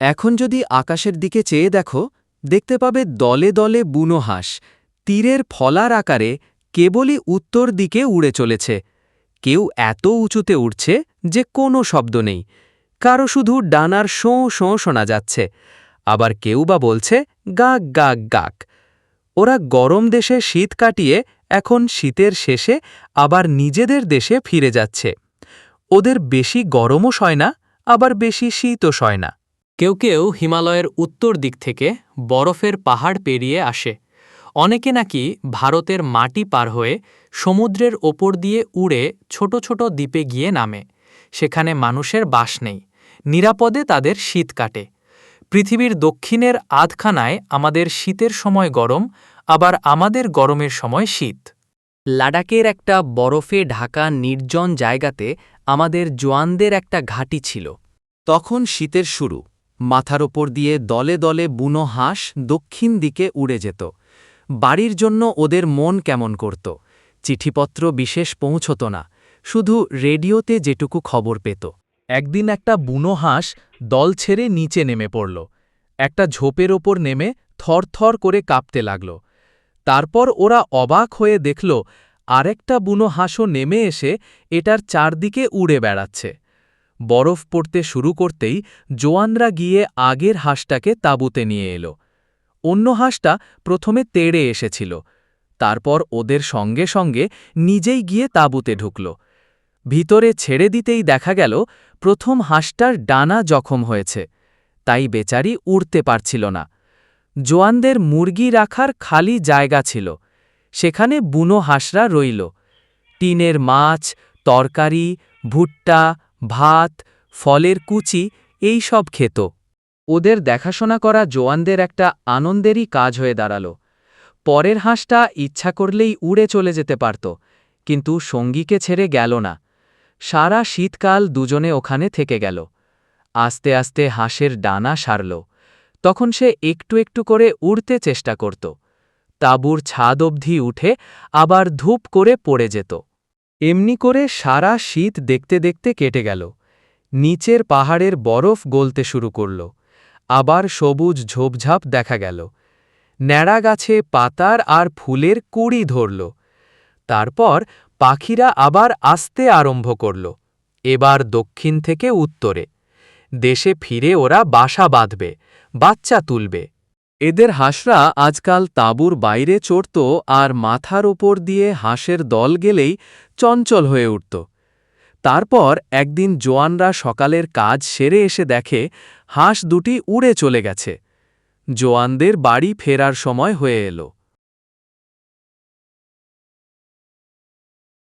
এখন যদি আকাশের দিকে চেয়ে দেখো, দেখতে পাবে দলে দলে বুনো হাঁস। তীরের ফলার আকারে কেবলই উত্তর দিকে উড়ে চলেছে। কেউ এত উঁচুতে উঠছে যে কোনো শব্দ নেই। কারও শুধু ডানার শোঁ শোঁ শোনা যাচ্ছে। আবার কেউ বা বলছে, গাক গাক গাক। ওরা গরম দেশে শীত কাটিয়ে এখন শীতের শেষে আবার নিজেদের দেশে ফিরে যাচ্ছে। ওদের বেশি গরমও সয় না, আবার বেশি শীতও সয় না। কেউ কেউ হিমালয়ের উত্তর দিক থেকে বরফের পাহাড় পেরিয়ে আসে। অনেকে নাকি ভারতের মাটি পার হয়ে সমুদ্রের ওপর দিয়ে উড়ে ছোট ছোট দ্বীপে গিয়ে নামে। সেখানে মানুষের বাস নেই, নিরাপদে তাদের শীত কাটে। পৃথিবীর দক্ষিণের আধখানায় আমাদের শীতের সময় গরম, আবার আমাদের গরমের সময় শীত। লাডাকের একটা বরফে ঢাকা নির্জন জায়গাতে আমাদের জোয়ানদের একটা ঘাঁটি ছিল। তখন শীতের শুরু। মাথার ওপর দিয়ে দলে দলে বুনো হাঁস দক্ষিণ দিকে উড়ে যেত। বাড়ির জন্য ওদের মন কেমন করত। চিঠিপত্র বিশেষ পৌঁছত না। শুধু রেডিওতে যেটুকু খবর পেত। একদিন একটা বুনো হাঁস দল ছেড়ে নিচে নেমে পড়ল। একটা ঝোপের ওপর নেমে থরথর করে কাঁপতে লাগল। তারপর ওরা অবাক হয়ে দেখল, আরেকটা বুনো হাঁসও নেমে এসে এটার চারদিকে উড়ে বেড়াচ্ছে। বরফ পড়তে শুরু করতেই জোয়ানরা গিয়ে আগের হাঁসটাকে তাঁবুতে নিয়ে এলো। অন্য হাঁসটা প্রথমে তেড়ে এসেছিল। তারপর ওদের সঙ্গে সঙ্গে নিজেই গিয়ে তাঁবুতে ঢুকল। ভিতরে ছেড়ে দিতেই দেখা গেল, প্রথম হাঁসটার ডানা জখম হয়েছে। তাই বেচারি উড়তে পারছিল না। জোয়ানদের মুরগি রাখার খালি জায়গা ছিল। সেখানে বুনো হাঁসরা রইল। টিনের মাছ, তরকারি, ভুট্টা ভাত, ফলের কুচি, এই সব খেত। ওদের দেখাশোনা করা জোয়ানদের একটা আনন্দেরই কাজ হয়ে দাঁড়াল। পরের হাঁসটা ইচ্ছা করলেই উড়ে চলে যেতে পারত, কিন্তু সঙ্গীকে ছেড়ে গেল না। সারা শীতকাল দুজনে ওখানে থেকে গেল। আস্তে আস্তে হাঁসের ডানা সারল। তখন সে একটু একটু করে উড়তে চেষ্টা করত। তাঁবুর ছাদ অবধি উঠে আবার ধূপ করে পড়ে যেত। এমনি করে সারা শীত দেখতে দেখতে কেটে গেল। নিচের পাহাড়ের বরফ গলতে শুরু করল। আবার সবুজ ঝোপঝাপ দেখা গেল। ন্যাড়া গাছে পাতার আর ফুলের কুড়ি ধরল। তারপর পাখিরা আবার আসতে আরম্ভ করল। এবার দক্ষিণ থেকে উত্তরে। দেশে ফিরে ওরা বাসা বাঁধবে, বাচ্চা তুলবে। এদের হাঁসরা আজকাল তাঁবুর বাইরে চড়ত আর মাথার ওপর দিয়ে হাঁসের দল গেলেই চঞ্চল হয়ে উঠত। তারপর একদিন জোয়ানরা সকালের কাজ সেরে এসে দেখে হাঁস দুটি উড়ে চলে গেছে। জোয়ানদের বাড়ি ফেরার সময় হয়ে এলো।